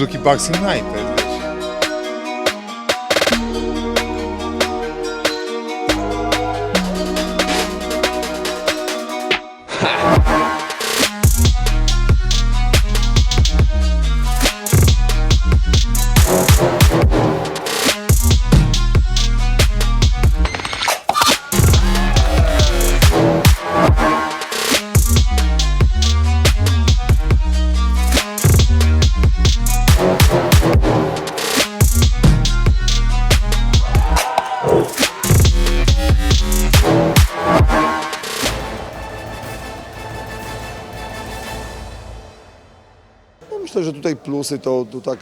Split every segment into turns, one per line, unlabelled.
do kickboxing
night. Myślę, że tutaj plusy to, to tak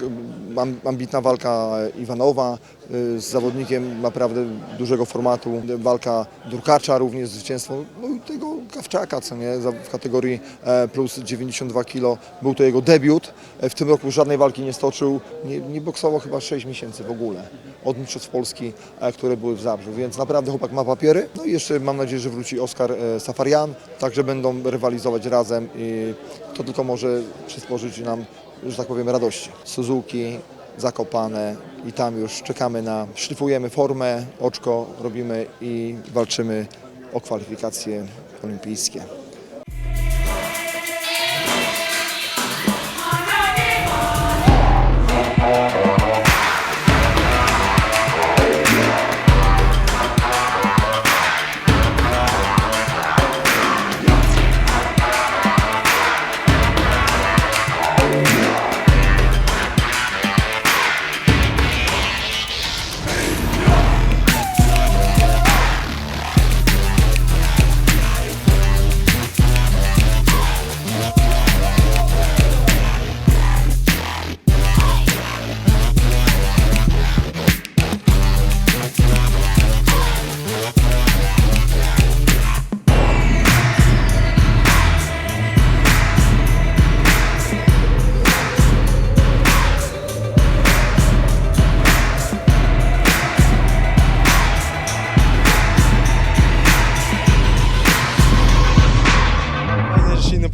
am- ambitna walka Iwanowa y, z zawodnikiem naprawdę dużego formatu, walka Durkacza również zwycięstwo, no i tego Kawczaka, co nie, w kategorii e, plus 92 kg, był to jego debiut, E, w tym roku żadnej walki nie stoczył, nie, nie boksował chyba 6 miesięcy w ogóle od Mistrzostw Polski, e, które były w Zabrzu, więc naprawdę chłopak ma papiery, no i jeszcze mam nadzieję, że wróci Oskar e, Safarian, także będą rywalizować razem i to tylko może przysporzyć nam, że tak powiem, radości. Suzuki, Zakopane i tam już czekamy na, szlifujemy formę, oczko robimy i walczymy o kwalifikacje olimpijskie.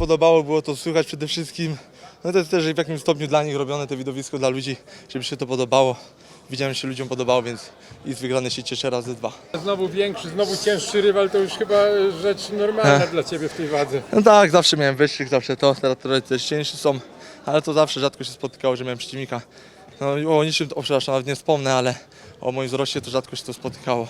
Podobało, było to słychać przede wszystkim. No to jest też w jakimś stopniu dla nich robione to widowisko dla ludzi, żeby się to podobało. Widziałem, że się ludziom podobało, więc i z wygrane się cieszę razy dwa.
Znowu większy, znowu cięższy rywal, to już chyba rzecz normalna dla Ciebie w tej wadze.
No tak, zawsze miałem wyższych, zawsze to, teraz trochę też ciężsi są, ale to zawsze rzadko się spotykało, że miałem przeciwnika. No o niczym, o, przepraszam, nawet nie wspomnę, ale o moim wzroście to rzadko się to spotykało,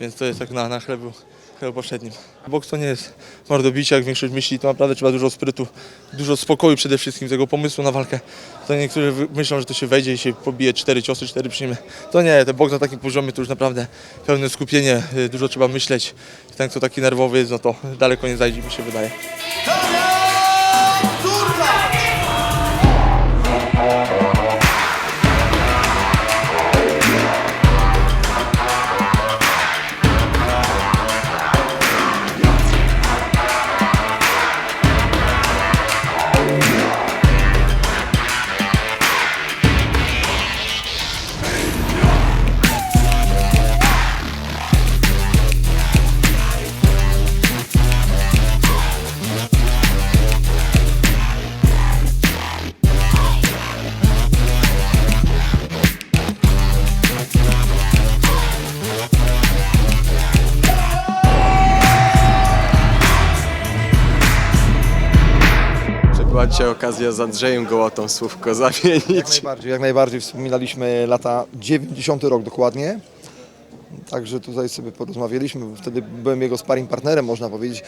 więc to jest tak na, na chlebu, chlebu powszednim. Boks to nie jest mordobicie, jak większość myśli, to naprawdę trzeba dużo sprytu, dużo spokoju przede wszystkim, tego pomysłu na walkę. To niektórzy myślą, że to się wejdzie i się pobije cztery ciosy, cztery przyjmie. To nie, ten boks na takim poziomie to już naprawdę pełne skupienie, y, dużo trzeba myśleć. Ten, kto taki nerwowy jest, no to daleko nie zajdzie, mi się wydaje.
Była dzisiaj okazja z Andrzejem Gołotą słówko
Jak
zamienić?
najbardziej, jak najbardziej wspominaliśmy lata 90 rok dokładnie. Także tutaj sobie porozmawialiśmy, bo wtedy byłem jego sparring partnerem, można powiedzieć,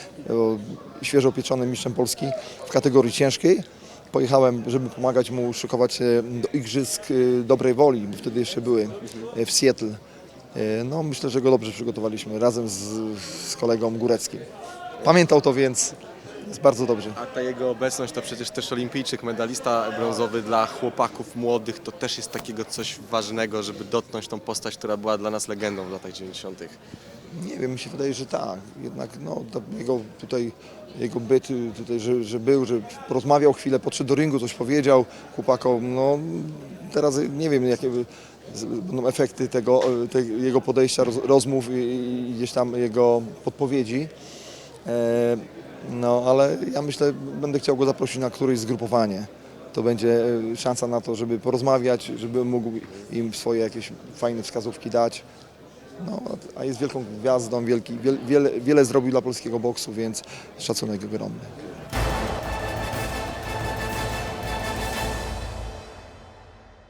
świeżo pieczonym mistrzem Polski w kategorii ciężkiej. Pojechałem, żeby pomagać mu szykować się do igrzysk e, dobrej woli, bo wtedy jeszcze były e, w Seattle. E, No myślę, że go dobrze przygotowaliśmy razem z, z kolegą Góreckim. Pamiętał to więc, jest bardzo dobrze.
A ta jego obecność to przecież też olimpijczyk, medalista brązowy dla chłopaków młodych. To też jest takiego coś ważnego, żeby dotknąć tą postać, która była dla nas legendą w latach 90.
Nie wiem, mi się wydaje, że tak. Jednak no, jego tutaj, jego byt y, tutaj, że, że był, że porozmawiał chwilę, podszedł do ringu, coś powiedział chłopakom. No, teraz nie wiem, jakie będą efekty tego, y, te, jego podejścia, roz, rozmów i, i gdzieś tam jego podpowiedzi. E, no, ale ja myślę, będę chciał go zaprosić na któreś zgrupowanie. to będzie e, szansa na to, żeby porozmawiać, żeby mógł im swoje jakieś fajne wskazówki dać. No, a jest wielką gwiazdą, wielki, wiel, wiele, wiele zrobił dla polskiego boksu, więc szacunek ogromny.